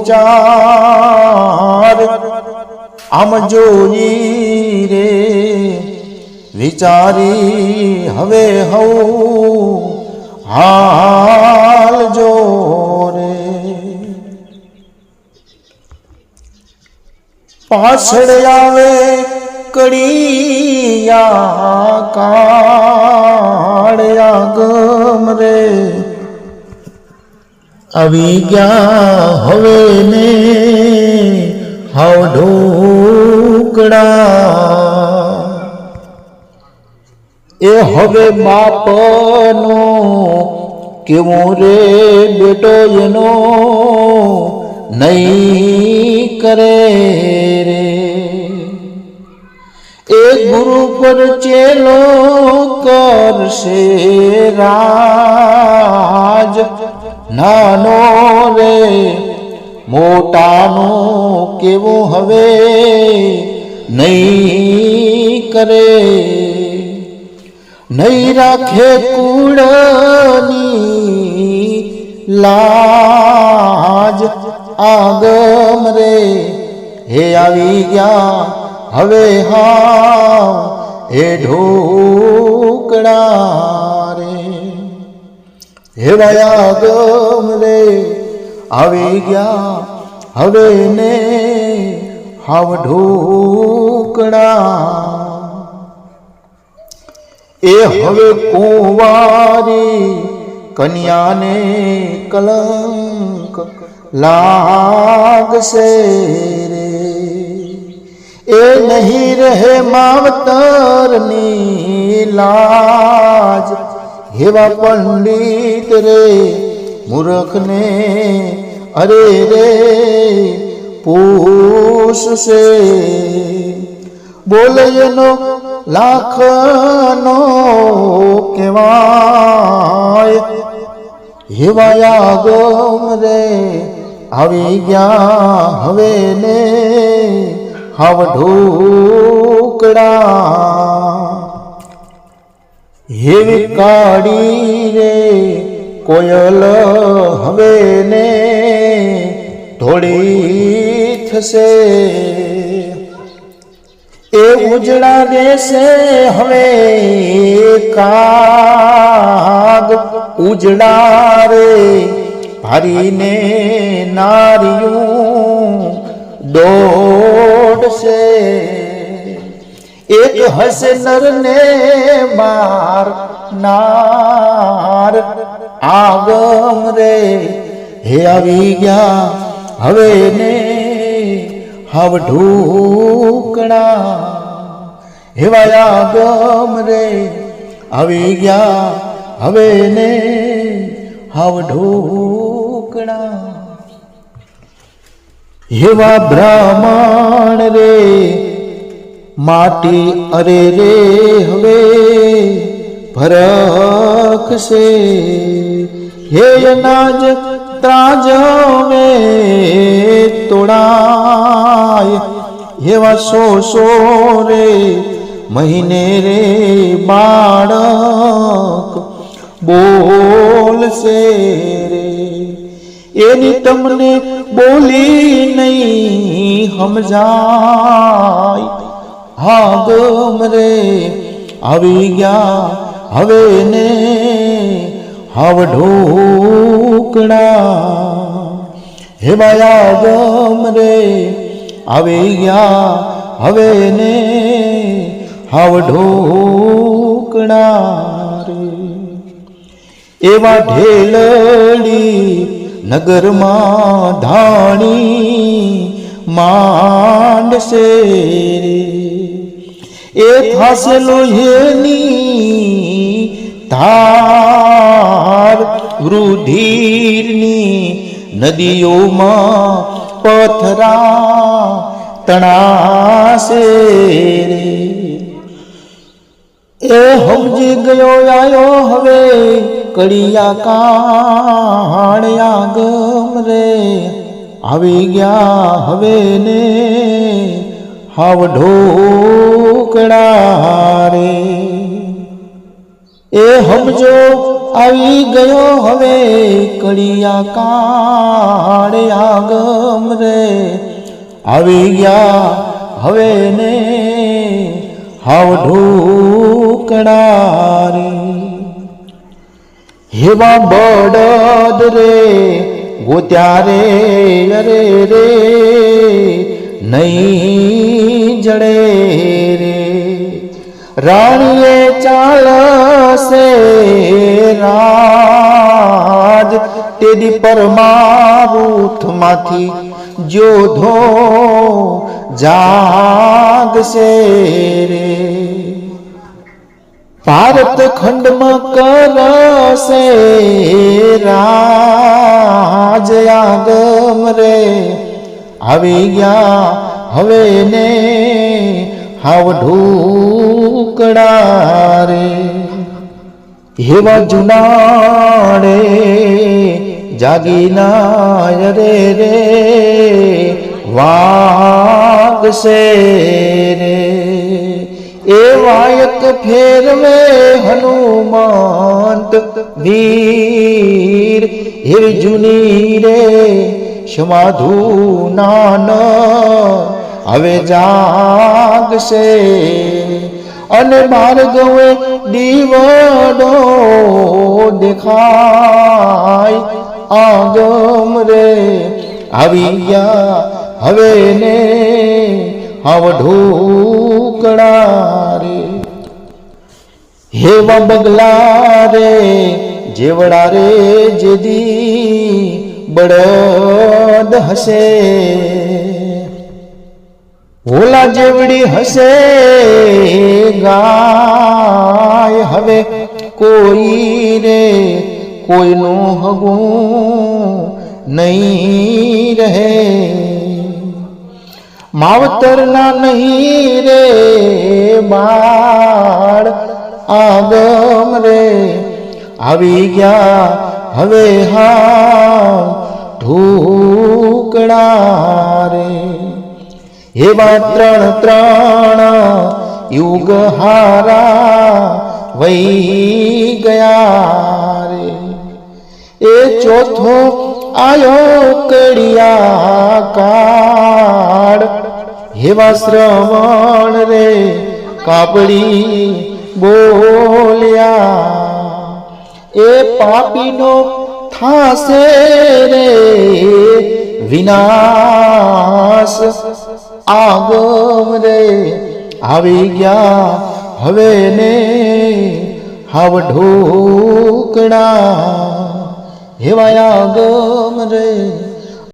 વિચાર. આમ જોઈ રે, વિચારી હવે હઉ હાલ જો રે. પાછળ આવે કડિયા કાળિયા ગમ રે. આવી ગયા હવે ને હાવ ઢોકડા એ હવે બાપનો કેવો રે બેટો એનો નહીં કરે રે. એ ગુરુ પર ચેલો કરશે રાજ. નાનો રે, મોટાનો કેવો હવે? નહીં કરે, નહીં રાખે કુળની લાજ આગમ રે. હે આવી ગયા, હવે હા, હે ઢોકળા. હે વાયા ગમ રે, આવી ગયા હવે ને હાવ ઢોકડા એ હવે કુંવારી કન્યાને કલંક લાગશે રે. એ નહીં રહે માવતરની લાજ હેવા પંડિત રે, મૂર્ખને અરે રે, પૂછશે. બોલે એનો લાખનો કેવાય હેવા ગમ રે, આવી ગયા હવે ને, હવ ઢોકળા. હેવી કાળી રે, કોયલ હવે ને થોડી થશે. એ ઉજળા દેશે હવે કાગ ઉજળા રે, ભરીને નારિયું દોડશે. એક હશે નરને માર, નાર. આગમ રે, હે આવી ગયા, હવે ને હવ ઢોકળા હેવાયા ગમ રે, આવી ગયા, હવે ને હવ ઢૂકણા. હેવા બ્રાહ્મણ રે માટી અરે રે હવે ભરખશે. હે અનાજ ત્રાજવે તોડાય. એવા સો સો રે મહિને રે બાળક બોલશે રે. એની તમને બોલી નહીં સમજાય. હા ગમ રે આવી ગયા હવે ને હવ હે માયા ગમ રે આવી ગયા હવે ને હાવ ઢોકળા રે. એવા ઢેલડી નગરમાં ધાણી માંડશે રે. એ થશે લોહીની ધાર વૃદ્ધિરની નદીઓમાં પથરા તણાશે એ સમજી ગયો આયો હવે કડિયા કાણ્યા ગમ રે. આવી ગયા હવે ને હાવ ઢોકળા રે. એ સમજો આવી ગયો હવે કડિયા કાળે આગમ રે. આવી ગયા હવે ને હાવ ઢોકણારી હેવા બળદ રે, ગોત્યા રે, અરે રે. નહીં જડે રે. રાણીએ ચાલશે રાજ તેદી પરમારૂથમાંથી જોધો જાગશે રે. ભારત ખંડમાં કરશે રાજ આગમ રે. આવી ગયા, હવે ને હાવ ઢોકળા રે. હેવા જુનાડે જાગીના રે રે વાગશે રે. એ વાયક ફેરવે હનુમંત વીર હિર જુની રે સમાધુ નાન હવે જાગશે. અને માર્ગવે દીવડો દેખાય. આગમ રે આવી હવે ને હવ ઢોકળા રે. હેવા બગલા રે, જેવડા રે જેદી. બળદ હશે. ઓલા જેવડી હશે. ગાય હવે કોઈ રે, કોઈનું હગું નહીં રહે. માવતરના નહીં રે, બાળ આગમ રે. આવી ગયા હવે હા ઢોકળા રે એવા ત્રણ ત્રણ યુગ હારા વહી ગયા રે એ ચોથો આયો કડિયા કાળ હેવા શ્રવણ રે કાપડી બોલ્યા. એ પાપીનો થાશે રે વિનાશ. આગમ રે આવી ગયા. હવે ને હાવ ઢોકણા. હેવાયા ગમ રે.